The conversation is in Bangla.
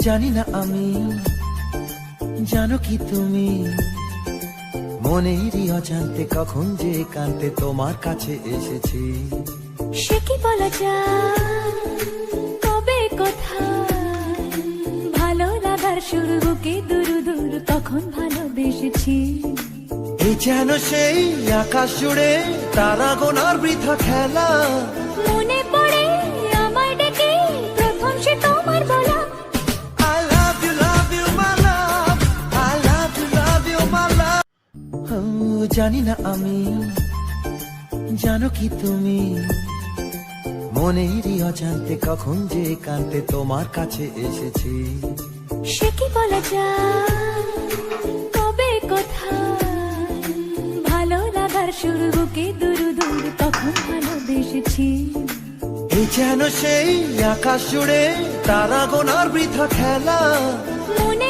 জানি না আমি। জানো কি তুমি? মনেরই অজান্তে কখন যে কান্তে তোমার কাছে এসেছি। সে কি বলা যায়? তবে কোথায় ভালো লাগার শুরু বুকে দূর দূর তখন ভালোবেসেছি। এই যেন সেই আকাশ জুড়ে তারা গোনার বৃথা খেলা। মনে জানি না আমি। জানো কি তুমি? মনেরই অজান্তে কখন যে কান্তে তোমার কাছে এসেছি। সে কি বলা যায়? তবে কোথায় ভালো লাগার শুরু বুকে দূর দূর তখন ভালোবেসেছি। এই যেন সেই আকাশ জুড়ে তারা গোনার বৃথা খেলা। মনে